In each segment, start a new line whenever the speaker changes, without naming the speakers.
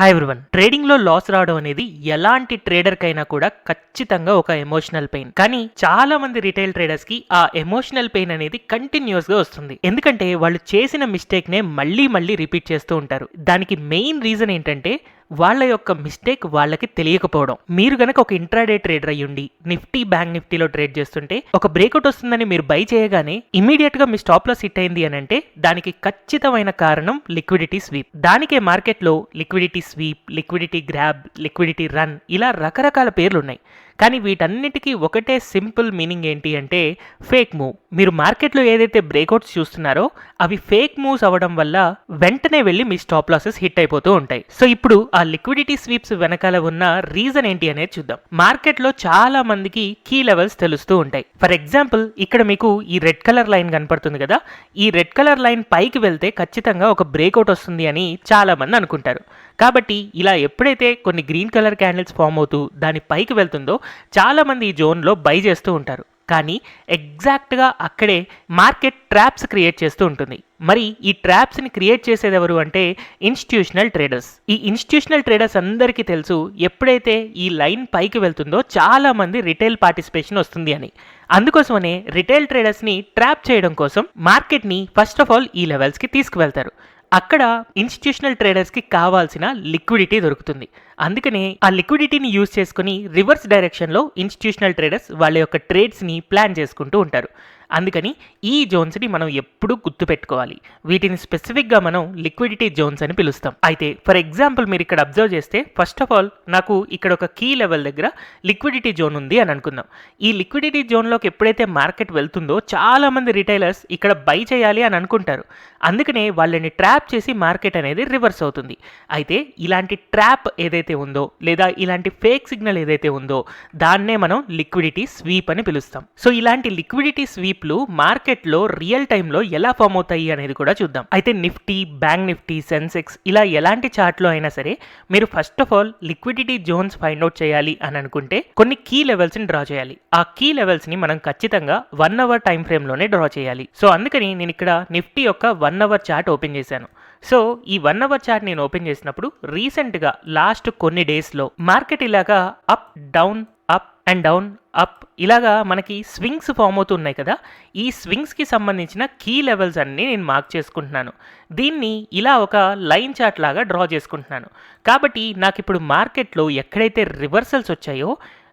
Hi everyone ట్రేడింగ్లో loss రావడం అనేది ఎలాంటి ట్రేడర్ కైనా కూడా ఖచ్చితంగా ఒక ఎమోషనల్ పెయిన్ కానీ చాలా మంది రిటైల్ ట్రేడర్స్కి ఆ ఎమోషనల్ పెయిన్ అనేది కంటిన్యూస్గా వస్తుంది. ఎందుకంటే వాళ్ళు చేసిన మిస్టేక్ నే మళ్ళీ మళ్ళీ రిపీట్ చేస్తూ ఉంటారు. దానికి మెయిన్ రీజన్ ఏంటంటే వాళ్ళ యొక్క మిస్టేక్ వాళ్ళకి తెలియకపోవడం. మీరు గనక ఒక ఇంట్రాడే ట్రేడర్ అయ్యుండి నిఫ్టీ బ్యాంక్ నిఫ్టీలో ట్రేడ్ చేస్తుంటే ఒక బ్రేక్అవుట్ వస్తుందని మీరు బై చేయగానే ఇమీడియట్గా మీ స్టాప్ లాస్ హిట్ అయింది అని అంటే దానికి ఖచ్చితమైన కారణం లిక్విడిటీ స్వీప్ దానికే మార్కెట్లో liquidity sweep liquidity grab liquidity run ఇలా రకరకాల పేర్లు ఉన్నాయి కానీ వీటన్నిటికీ ఒకటే సింపుల్ మీనింగ్ ఏంటి అంటే ఫేక్ మూవ్ మీరు మార్కెట్లో ఏదైతే బ్రేక్అవుట్స్ చూస్తున్నారో అవి ఫేక్ మూవ్స్ అవ్వడం వల్ల వెంటనే వెళ్ళి మీ స్టాప్ లాసెస్ హిట్ అయిపోతూ ఉంటాయి. సో ఇప్పుడు ఆ లిక్విడిటీ స్వీప్స్ వెనకాల ఉన్న రీజన్ ఏంటి అనేది చూద్దాం. మార్కెట్లో చాలా మందికి కీ లెవెల్స్ తెలుస్తూ ఉంటాయి. ఫర్ ఎగ్జాంపుల్ ఇక్కడ మీకు ఈ రెడ్ కలర్ లైన్ కనపడుతుంది కదా? ఈ రెడ్ కలర్ లైన్ పైకి వెళ్తే ఖచ్చితంగా ఒక బ్రేక్అవుట్ వస్తుంది అని చాలా మంది అనుకుంటారు. కాబట్టి ఇలా ఎప్పుడైతే కొన్ని గ్రీన్ కలర్ క్యాండిల్స్ ఫామ్ అవుతూ దాని పైకి వెళ్తుందో చాలామంది ఈ జోన్లో బై చేస్తూ ఉంటారు. కానీ ఎగ్జాక్ట్గా అక్కడే మార్కెట్ ట్రాప్స్ క్రియేట్ చేస్తూ ఉంటుంది. మరి ఈ ట్రాప్స్ని క్రియేట్ చేసేది ఎవరు అంటే ఇన్స్టిట్యూషనల్ ట్రేడర్స్ ఈ ఇన్స్టిట్యూషనల్ ట్రేడర్స్ అందరికీ తెలుసు ఎప్పుడైతే ఈ లైన్ పైకి వెళ్తుందో చాలా మంది రిటైల్ పార్టిసిపేషన్ వస్తుంది అని. అందుకోసమనే రిటైల్ ట్రేడర్స్ని ట్రాప్ చేయడం కోసం మార్కెట్ని ఫస్ట్ ఆఫ్ ఆల్ ఈ లెవెల్స్కి తీసుకువెళ్తారు. అక్కడ ఇన్స్టిట్యూషనల్ ట్రేడర్స్కి కావాల్సిన లిక్విడిటీ దొరుకుతుంది. అందుకనే ఆ లిక్విడిటీని యూజ్ చేసుకుని రివర్స్ డైరెక్షన్లో ఇన్స్టిట్యూషనల్ ట్రేడర్స్ వాళ్ళ యొక్క ట్రేడ్స్ని ప్లాన్ చేసుకుంటూ ఉంటారు. అందుకని ఈ జోన్స్ని మనం ఎప్పుడూ గుర్తుపెట్టుకోవాలి వీటిని స్పెసిఫిక్గా మనం లిక్విడిటీ జోన్స్ అని పిలుస్తాం. అయితే ఫర్ ఎగ్జాంపుల్ మీరు ఇక్కడ అబ్జర్వ్ చేస్తే ఫస్ట్ ఆఫ్ ఆల్ నాకు ఇక్కడ ఒక కీ లెవెల్ దగ్గర లిక్విడిటీ జోన్ ఉంది అని అనుకుందాం. ఈ లిక్విడిటీ జోన్లోకి ఎప్పుడైతే మార్కెట్ వెళ్తుందో చాలా మంది రిటైలర్స్ ఇక్కడ బై చేయాలి అని అనుకుంటారు. అందుకనే వాళ్ళని ట్రాప్ చేసి మార్కెట్ అనేది రివర్స్ అవుతుంది. అయితే ఇలాంటి ట్రాప్ ఏదైతే ఉందో లేదా ఇలాంటి ఫేక్ సిగ్నల్ ఏదైతే ఉందో దాన్నే మనం లిక్విడిటీ స్వీప్ అని పిలుస్తాం. సో ఇలాంటి లిక్విడిటీ స్వీప్లు మార్కెట్లో రియల్ టైంలో ఎలా ఫామ్ అవుతాయి అనేది కూడా చూద్దాం. అయితే నిఫ్టీ బ్యాంక్ నిఫ్టీ సెన్సెక్స్ ఇలా ఎలాంటి చార్ట్లో అయినా సరే మీరు first of all liquidity zones find out చేయాలి అని అనుకుంటే కొన్ని కీ లెవెల్స్ని డ్రా చేయాలి. ఆ కీ లెవెల్స్ని మనం ఖచ్చితంగా వన్ అవర్ టైం ఫ్రేమ్లోనే డ్రా చేయాలి. సో అందుకని నేను ఇక్కడ నిఫ్టీ యొక్క one one hour chart open చేశాను. సో ఈ వన్ అవర్ చార్ట్ నేను ఓపెన్ చేసినప్పుడు రీసెంట్గా లాస్ట్ కొన్ని డేస్లో మార్కెట్ ఇలాగా up down up and down up ఇలాగా మనకి స్వింగ్స్ ఫామ్ అవుతున్నాయి కదా ఈ స్వింగ్స్కి సంబంధించిన కీ లెవెల్స్ అన్నీ నేను మార్క్ చేసుకుంటున్నాను. దీన్ని ఇలా ఒక లైన్ చార్ట్ లాగా డ్రా చేసుకుంటున్నాను. కాబట్టి నాకు ఇప్పుడు మార్కెట్లో ఎక్కడైతే రివర్సల్స్ వచ్చాయో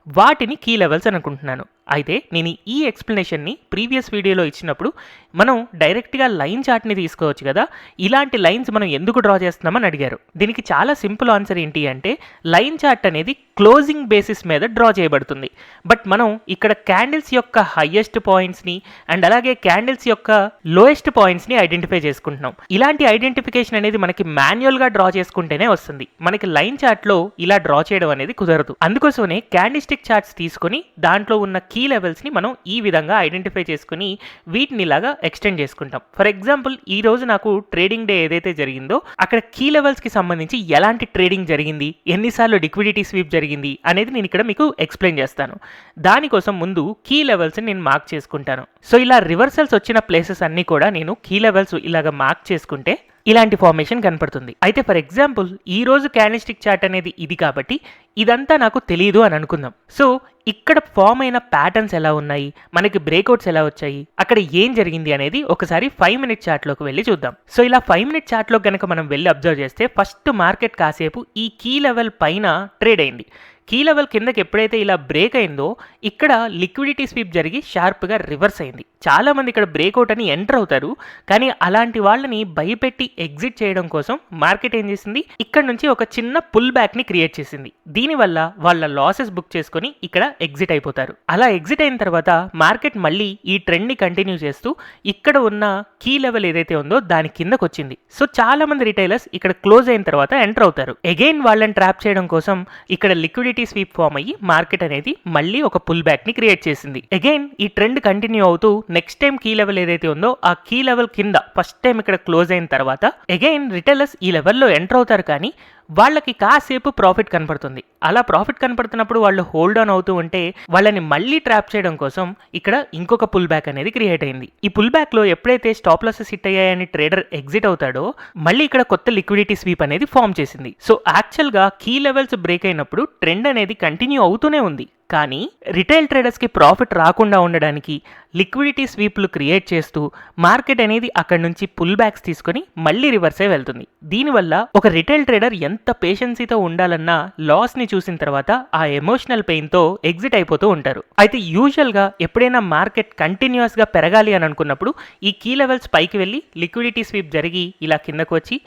వాటిని కీ లెవెల్స్ అని అనుకుంటున్నాను. అయితే నేను ఈ ఎక్స్ప్లెనేషన్ని ప్రీవియస్ వీడియోలో ఇచ్చినప్పుడు మనం డైరెక్ట్గా లైన్ చార్ట్ని తీసుకోవచ్చు కదా? ఇలాంటి లైన్స్ మనం ఎందుకు డ్రా చేస్తున్నామని అడిగారు. దీనికి చాలా సింపుల్ ఆన్సర్ ఏంటి అంటే లైన్ చార్ట్ అనేది క్లోజింగ్ బేసిస్ మీద డ్రా చేయబడుతుంది. బట్ మనం ఇక్కడ క్యాండిల్స్ యొక్క హయ్యెస్ట్ పాయింట్స్ని అండ్ అలాగే క్యాండిల్స్ యొక్క లోయెస్ట్ పాయింట్స్ని ఐడెంటిఫై చేసుకుంటున్నాం. ఇలాంటి ఐడెంటిఫికేషన్ అనేది మనకి మాన్యువల్గా డ్రా చేసుకుంటేనే వస్తుంది. మనకి లైన్ చార్ట్లో ఇలా డ్రా చేయడం అనేది కుదరదు. అందుకోసమే క్యాండిస్టిక్ చార్ట్స్ తీసుకొని దాంట్లో ఉన్న కీ కీ లెవెల్స్ని మనం ఈ విధంగా ఐడెంటిఫై చేసుకుని వీటిని ఇలాగా ఎక్స్టెండ్ చేసుకుంటాం. ఫర్ ఎగ్జాంపుల్ ఈ రోజు నాకు ట్రేడింగ్ డే ఏదైతే జరిగిందో అక్కడ కీ లెవెల్స్కి సంబంధించి ఎలాంటి ట్రేడింగ్ జరిగింది ఎన్నిసార్లు లిక్విడిటీ స్వీప్ జరిగింది అనేది నేను ఇక్కడ మీకు ఎక్స్ప్లెయిన్ చేస్తాను. దానికోసం ముందు కీ లెవెల్స్ని నేను మార్క్ చేసుకుంటాను. సో ఇలా రివర్సల్స్ వచ్చిన ప్లేసెస్ అన్నీ కూడా నేను కీ లెవెల్స్ ఇలాగ మార్క్ చేసుకుంటే ఇలాంటి ఫార్మేషన్ కనపడుతుంది. అయితే ఫర్ ఎగ్జాంపుల్ ఈ రోజు క్యానిస్టిక్ చార్ట్ అనేది ఇది కాబట్టి ఇదంతా నాకు తెలియదు అని అనుకుందాం. సో ఇక్కడ ఫామ్ అయిన ప్యాటర్న్స్ ఎలా ఉన్నాయి? మనకి బ్రేక్అవుట్స్ ఎలా వచ్చాయి? అక్కడ ఏం జరిగింది అనేది ఒకసారి ఫైవ్ మినిట్ చార్ట్లోకి వెళ్ళి చూద్దాం. సో ఇలా ఫైవ్ మినిట్ చార్ట్లో కనుక మనం వెళ్ళి అబ్జర్వ్ చేస్తే ఫస్ట్ మార్కెట్ కాసేపు ఈ కీ లెవెల్ పైన ట్రేడ్ అయింది. కీ లెవెల్ కిందకి ఎప్పుడైతే ఇలా బ్రేక్ అయిందో ఇక్కడ లిక్విడిటీ స్వీప్ జరిగి షార్ప్గా రివర్స్ అయింది. చాలామంది ఇక్కడ బ్రేక్అవుట్ అని ఎంటర్ అవుతారు కానీ అలాంటి వాళ్ళని భయపెట్టి ఎగ్జిట్ చేయడం కోసం మార్కెట్ ఏం చేసింది? ఇక్కడ నుంచి ఒక చిన్న పుల్ బ్యాక్ని క్రియేట్ చేసింది. దీనివల్ల వాళ్ళ లాసెస్ బుక్ చేసుకొని ఇక్కడ ఎగ్జిట్ అయిపోతారు. అలా ఎగ్జిట్ అయిన తర్వాత మార్కెట్ మళ్ళీ ఈ ట్రెండ్ని కంటిన్యూ చేస్తూ ఇక్కడ ఉన్న కీ లెవెల్ ఏదైతే ఉందో దాని కిందకు వచ్చింది. సో చాలా మంది రిటైలర్స్ ఇక్కడ క్లోజ్ అయిన తర్వాత ఎంటర్ అవుతారు. అగైన్ వాళ్ళని ట్రాప్ చేయడం కోసం ఇక్కడ లిక్విడిటీ స్వీప్ ఫామ్ అయ్యి మార్కెట్ అనేది మళ్ళీ ఒక పుల్ బ్యాక్ని క్రియేట్ చేసింది. అగైన్ ఈ ట్రెండ్ కంటిన్యూ అవుతూ నెక్స్ట్ టైం కీ లెవెల్ ఏదైతే ఉందో ఆ కీ లెవెల్ కింద ఫస్ట్ టైం ఇక్కడ క్లోజ్ అయిన తర్వాత అగైన్ రిటైలర్స్ ఈ లెవెల్లో ఎంటర్ అవుతారు కానీ వాళ్ళకి కాసేపు ప్రాఫిట్ కనపడుతుంది. అలా ప్రాఫిట్ కనపడుతున్నప్పుడు వాళ్ళు హోల్డ్ ఆన్ అవుతూ ఉంటే వాళ్ళని మళ్ళీ ట్రాప్ చేయడం కోసం ఇక్కడ ఇంకొక పుల్ బ్యాక్ అనేది క్రియేట్ అయింది. ఈ పుల్ బ్యాక్లో ఎప్పుడైతే స్టాప్ లాసెస్ హిట్ అయ్యాయని ట్రేడర్ ఎగ్జిట్ అవుతాడో మళ్ళీ ఇక్కడ కొత్త లిక్విడిటీ స్వీప్ అనేది ఫామ్ చేసింది. సో యాక్చువల్గా కీ లెవెల్స్ బ్రేక్ అయినప్పుడు ట్రెండ్ అనేది కంటిన్యూ అవుతూనే ఉంది. కానీ రిటైల్ ట్రేడర్స్కి ప్రాఫిట్ రాకుండా ఉండడానికి లిక్విడిటీ స్వీప్లు క్రియేట్ చేస్తూ మార్కెట్ అనేది అక్కడ నుంచి పుల్ బ్యాక్స్ తీసుకొని మళ్ళీ రివర్సే వెళ్తుంది. దీనివల్ల ఒక రిటైల్ ట్రేడర్ ఎంత పేషెన్సీతో ఉండాలన్నా లాస్ని చూసిన తర్వాత ఆ ఎమోషనల్ పెయిన్తో ఎగ్జిట్ అయిపోతూ ఉంటారు. అయితే యూజువల్గా ఎప్పుడైనా మార్కెట్ కంటిన్యూస్గా పెరగాలి అని అనుకున్నప్పుడు ఈ కీ లెవెల్స్ పైకి వెళ్ళి లిక్విడిటీ స్వీప్ జరిగి ఇలా కిందకు వచ్చి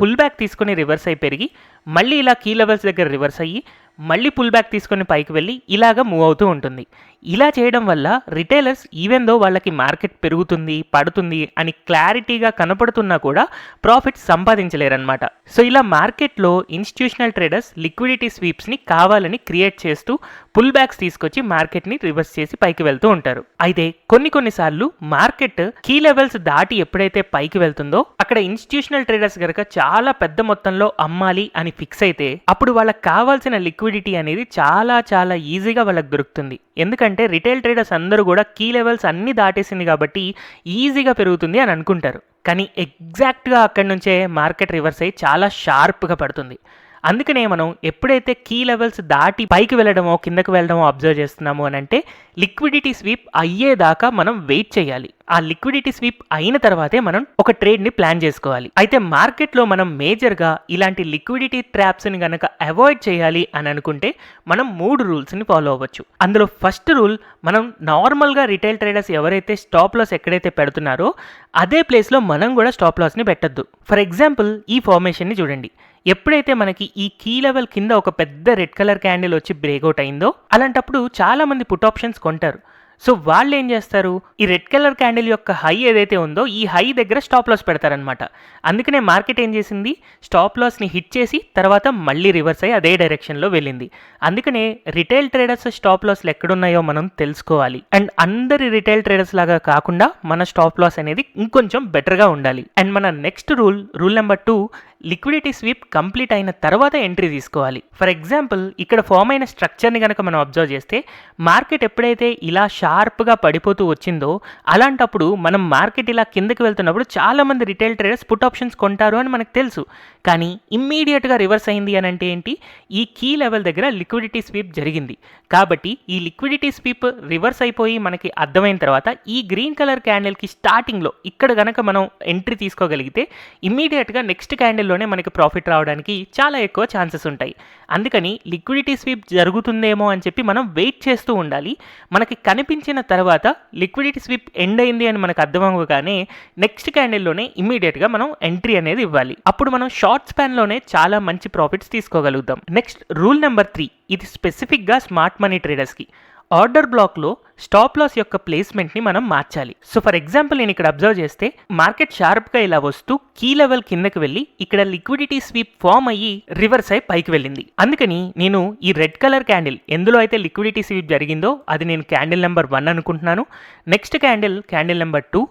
పుల్ బ్యాక్ తీసుకొని రివర్స్ అయి పెరిగి మళ్ళీ ఇలా కీ లెవెల్స్ దగ్గర రివర్స్ అయ్యి మళ్ళీ పుల్ బ్యాక్ తీసుకొని పైకి వెళ్ళి ఇలాగ మూవ్ అవుతూ ఉంటుంది. ఇలా చేయడం వల్ల రిటైలర్స్ ఈవెన్ దో వాళ్ళకి మార్కెట్ పెరుగుతుంది పడుతుంది అని క్లారిటీగా కనపడుతున్నా కూడా ప్రాఫిట్ సంపాదించలేరన్నమాట. సో ఇలా మార్కెట్లో ఇన్స్టిట్యూషనల్ ట్రేడర్స్ లిక్విడిటీ స్వీప్స్ని కావాలని క్రియేట్ చేస్తూ పుల్ బ్యాక్స్ తీసుకొచ్చి మార్కెట్ని రివర్స్ చేసి పైకి వెళ్తూ ఉంటారు. అయితే కొన్ని కొన్నిసార్లు మార్కెట్ కీ లెవెల్స్ దాటి ఎప్పుడైతే పైకి వెళ్తుందో అక్కడ ఇన్స్టిట్యూషనల్ ట్రేడర్స్ గనక చాలా పెద్ద మొత్తంలో అమ్మాలి అని ఫిక్స్ అయితే అప్పుడు వాళ్ళకి కావాల్సిన లిక్విడిటీ అనేది చాలా చాలా ఈజీగా వాళ్ళకి దొరుకుతుంది. ఎందుకంటే రిటైల్ ట్రేడర్స్ అందరూ కూడా కీ లెవెల్స్ అన్ని దాటేసింది కాబట్టి ఈజీగా పెరుగుతుంది అని అనుకుంటారు. కానీ ఎగ్జాక్ట్గా అక్కడి నుంచే మార్కెట్ రివర్స్ అయ్యి చాలా షార్ప్గా పడుతుంది. అందుకనే మనం ఎప్పుడైతే కీ లెవెల్స్ దాటి పైకి వెళ్ళడమో కిందకి వెళ్ళడమో అబ్జర్వ్ చేస్తున్నామో అని అంటే లిక్విడిటీ స్వీప్ అయ్యేదాకా మనం వెయిట్ చేయాలి. ఆ లిక్విడిటీ స్వీప్ అయిన తర్వాతే మనం ఒక ట్రేడ్ని ప్లాన్ చేసుకోవాలి. అయితే మార్కెట్లో మనం మేజర్గా ఇలాంటి లిక్విడిటీ ట్రాప్స్ని గనక అవాయిడ్ చేయాలి అని అనుకుంటే మనం మూడు రూల్స్ని ఫాలో అవ్వచ్చు. అందులో ఫస్ట్ రూల్ మనం నార్మల్గా రిటైల్ ట్రేడర్స్ ఎవరైతే స్టాప్ లాస్ ఎక్కడైతే పెడుతున్నారో అదే ప్లేస్లో మనం కూడా స్టాప్ లాస్ని పెట్టద్దు. ఫర్ ఎగ్జాంపుల్ ఈ ఫార్మేషన్ని చూడండి. ఎప్పుడైతే మనకి ఈ కీ లెవెల్ కింద ఒక పెద్ద రెడ్ కలర్ క్యాండిల్ వచ్చి బ్రేక్అవుట్ అయిందో అలాంటప్పుడు చాలామంది పుట్ ఆప్షన్స్ కొంటారు. సో వాళ్ళు ఏం చేస్తారు? ఈ రెడ్ కలర్ క్యాండిల్ యొక్క హై ఏదైతే ఉందో ఈ హై దగ్గర స్టాప్ లాస్ పెడతారనమాట అందుకనే మార్కెట్ ఏం చేసింది? స్టాప్ లాస్ని హిట్ చేసి తర్వాత మళ్ళీ రివర్స్ అయ్యి అదే డైరెక్షన్లో వెళ్ళింది. అందుకనే రిటైల్ ట్రేడర్స్ స్టాప్ లాస్లు ఎక్కడున్నాయో మనం తెలుసుకోవాలి. అండ్ అందరి రిటైల్ ట్రేడర్స్ లాగా కాకుండా మన స్టాప్ లాస్ అనేది ఇంకొంచెం బెటర్గా ఉండాలి. అండ్ మన next rule rule number two liquidity sweep complete అయిన తర్వాత ఎంట్రీ తీసుకోవాలి. ఫర్ ఎగ్జాంపుల్ ఇక్కడ ఫామ్ అయిన స్ట్రక్చర్ని కనుక మనం అబ్జర్వ్ చేస్తే మార్కెట్ ఎప్పుడైతే ఇలా షార్ప్గా పడిపోతూ వచ్చిందో అలాంటప్పుడు మనం మార్కెట్ ఇలా కిందకి వెళ్తున్నప్పుడు చాలామంది రిటైల్ ట్రేడర్స్ పుట్ ఆప్షన్స్ కొంటారు అని మనకు తెలుసు. కానీ ఇమ్మీడియట్గా రివర్స్ అయింది అని అంటే ఏంటి? ఈ కీ లెవెల్ దగ్గర లిక్విడిటీ స్వీప్ జరిగింది. కాబట్టి ఈ లిక్విడిటీ స్వీప్ రివర్స్ అయిపోయి మనకి అర్థమైన తర్వాత ఈ గ్రీన్ కలర్ క్యాండిల్కి స్టార్టింగ్లో ఇక్కడ గనక మనం ఎంట్రీ తీసుకోగలిగితే ఇమ్మీడియట్గా నెక్స్ట్ క్యాండిల్ రోజుల్లోనే మనకి ప్రాఫిట్ రావడానికి చాలా ఎక్కువ ఛాన్సెస్ ఉంటాయి. అందుకని లిక్విడిటీ స్వీప్ జరుగుతుందేమో అని చెప్పి మనం వెయిట్ చేస్తూ ఉండాలి. మనకి కనిపించిన తర్వాత లిక్విడిటీ స్వీప్ ఎండ్ అయింది అని మనకు అర్థమవగానే నెక్స్ట్ క్యాండిల్లోనే ఇమీడియట్గా మనం ఎంట్రీ అనేది ఇవ్వాలి. అప్పుడు మనం షార్ట్ స్పాన్లోనే చాలా మంచి ప్రాఫిట్స్ తీసుకోగలుగుతాం. నెక్స్ట్ రూల్ నెంబర్ త్రీ ఇది స్పెసిఫిక్గా స్మార్ట్ మనీ ట్రేడర్స్కి. ఆర్డర్ బ్లాక్లో స్టాప్ లాస్ యొక్క ప్లేస్మెంట్ని మనం మార్చాలి. సో ఫర్ ఎగ్జాంపుల్ నేను ఇక్కడ అబ్జర్వ్ చేస్తే మార్కెట్ షార్ప్గా ఇలా వస్తూ కీ లెవెల్ కిందకి వెళ్ళి ఇక్కడ లిక్విడిటీ స్వీప్ ఫామ్ అయ్యి రివర్స్ అయి పైకి వెళ్ళింది. అందుకని నేను ఈ రెడ్ కలర్ క్యాండిల్ ఎందులో అయితే లిక్విడిటీ స్వీప్ జరిగిందో అది నేను క్యాండిల్ నెంబర్ వన్ అనుకుంటున్నాను. Next candle candle number two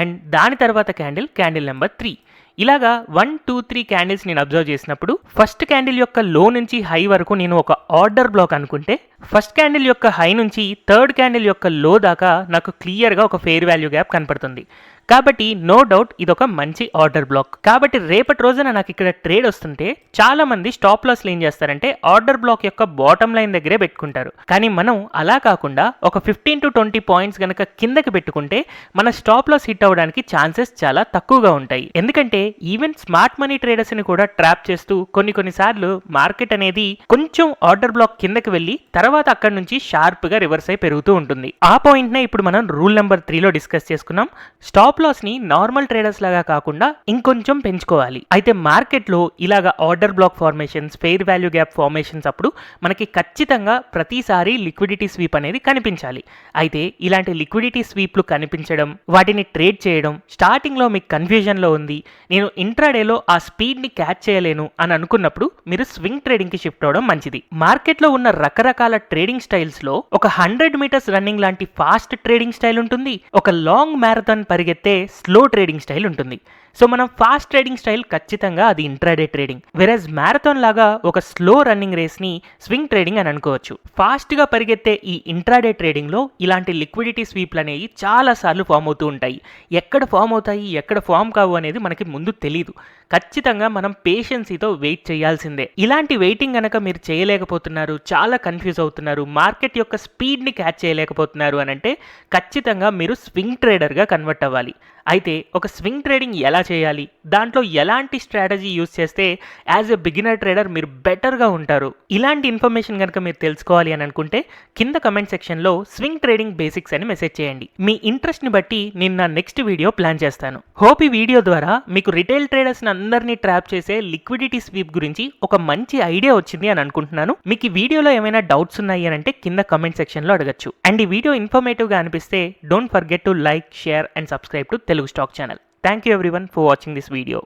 and దాని తర్వాత క్యాండిల్ క్యాండిల్ నెంబర్ త్రీ. ఇలాగా వన్ టూ త్రీ క్యాండిల్స్ నేను అబ్జర్వ్ చేసినప్పుడు ఫస్ట్ క్యాండిల్ యొక్క లో నుంచి హై వరకు నేను ఒక ఆర్డర్ బ్లాక్ అనుకుంటే ఫస్ట్ క్యాండిల్ యొక్క హై నుంచి థర్డ్ క్యాండిల్ యొక్క లో దాకా నాకు క్లియర్గా ఒక ఫెయిర్ వాల్యూ గ్యాప్ కనపడుతుంది. కాబట్టి నో డౌట్ ఇది ఒక మంచి ఆర్డర్ బ్లాక్ కాబట్టి రేపటి రోజున నాకు ఇక్కడ ట్రేడ్ వస్తుంటే చాలా మంది స్టాప్ లాస్ ఏం చేస్తారంటే ఆర్డర్ బ్లాక్ యొక్క బాటమ్ లైన్ దగ్గరే పెట్టుకుంటారు. కానీ మనం అలా కాకుండా ఒక ఫిఫ్టీన్ టు ట్వంటీ పాయింట్స్ కనుక కిందకి పెట్టుకుంటే మన స్టాప్ లాస్ హిట్ అవ్వడానికి ఛాన్సెస్ చాలా తక్కువగా ఉంటాయి. ఎందుకంటే ఈవెన్ స్మార్ట్ మనీ ట్రేడర్స్ని కూడా ట్రాప్ చేస్తూ కొన్ని కొన్నిసార్లు మార్కెట్ అనేది కొంచెం ఆర్డర్ బ్లాక్ కిందకి వెళ్ళి తర్వాత అక్కడ నుంచి షార్ప్గా రివర్స్ అయి పెరుగుతూ ఉంటుంది. ఆ పాయింట్ నే ఇప్పుడు మనం రూల్ నెంబర్ త్రీలో డిస్కస్ చేసుకున్నాం. స్టాప్ స్టాప్ లాస్ని నార్మల్ ట్రేడర్స్ లాగా కాకుండా ఇంకొంచెం పెంచుకోవాలి. అయితే మార్కెట్లో ఇలాగా order block formations fair value gap formations అప్పుడు మనకి ఖచ్చితంగా ప్రతిసారి లిక్విడిటీ స్వీప్ అనేది కనిపించాలి. అయితే ఇలాంటి లిక్విడిటీ స్వీప్లు కనిపించడం వాటిని ట్రేడ్ చేయడం స్టార్టింగ్లో మీకు కన్ఫ్యూజన్లో ఉంది నేను ఇంట్రాడేలో ఆ స్పీడ్ని క్యాచ్ చేయలేను అని అనుకున్నప్పుడు మీరు స్వింగ్ ట్రేడింగ్కి షిఫ్ట్ అవడం మంచిది. మార్కెట్లో ఉన్న రకరకాల ట్రేడింగ్ స్టైల్స్లో ఒక హండ్రెడ్ మీటర్స్ రన్నింగ్ లాంటి ఫాస్ట్ ట్రేడింగ్ స్టైల్ ఉంటుంది. ఒక లాంగ్ మ్యారథాన్ పరిగెత్తే స్లో ట్రేడింగ్ స్టైల్ ఉంటుంది. సో మనం ఫాస్ట్ ట్రేడింగ్ స్టైల్ ఖచ్చితంగా అది ఇంట్రాడే ట్రేడింగ్ వెరస్ మ్యారథాన్ లాగా ఒక స్లో రన్నింగ్ రేస్ని స్వింగ్ ట్రేడింగ్ అని అనుకోవచ్చు. ఫాస్ట్గా పరిగెత్తే ఈ ఇంట్రాడే ట్రేడింగ్లో ఇలాంటి లిక్విడిటీ స్వీప్లు అనేవి చాలా సార్లు ఫామ్ అవుతూ ఉంటాయి. ఎక్కడ ఫామ్ అవుతాయి ఎక్కడ ఫామ్ కావు అనేది మనకి ముందు తెలియదు ఖచ్చితంగా మనం పేషెన్సీతో వెయిట్ చేయాల్సిందే. ఇలాంటి వెయిటింగ్ కనుక మీరు చేయలేకపోతున్నారు చాలా కన్ఫ్యూజ్ అవుతున్నారు మార్కెట్ యొక్క స్పీడ్ని క్యాచ్ చేయలేకపోతున్నారు అని అంటే ఖచ్చితంగా మీరు స్వింగ్ ట్రేడర్గా కన్వర్ట్ అవ్వాలి. అయితే ఒక స్వింగ్ ట్రేడింగ్ ఎలా చేయాలి? దాంట్లో ఎలాంటి స్ట్రాటజీ యూస్ చేస్తే యాజ్ ఎ బిగినర్ ట్రేడర్ మీరు బెటర్గా ఉంటారు? ఇలాంటి ఇన్ఫర్మేషన్ కనుక మీరు తెలుసుకోవాలి అని అనుకుంటే కింద కమెంట్ సెక్షన్లో స్వింగ్ ట్రేడింగ్ బేసిక్స్ అని మెసేజ్ చేయండి. మీ ఇంట్రెస్ట్ని బట్టి నేను నా నెక్స్ట్ వీడియో ప్లాన్ చేస్తాను. హోప్ ఈ వీడియో ద్వారా మీకు రిటైల్ ట్రేడర్స్ని అందరినీ ట్రాప్ చేసే లిక్విడిటీ స్వీప్ గురించి ఒక మంచి ఐడియా వచ్చింది అని అనుకుంటున్నాను. మీకు ఈ వీడియోలో ఏమైనా డౌట్స్ ఉన్నాయి అని అంటే కింద కమెంట్ సెక్షన్లో అడగచ్చు. అండ్ ఈ వీడియో ఇన్ఫర్మేటివ్గా అనిపిస్తే don't forget to like share and subscribe to Telugu Telugu channel. Thank you everyone for watching this video.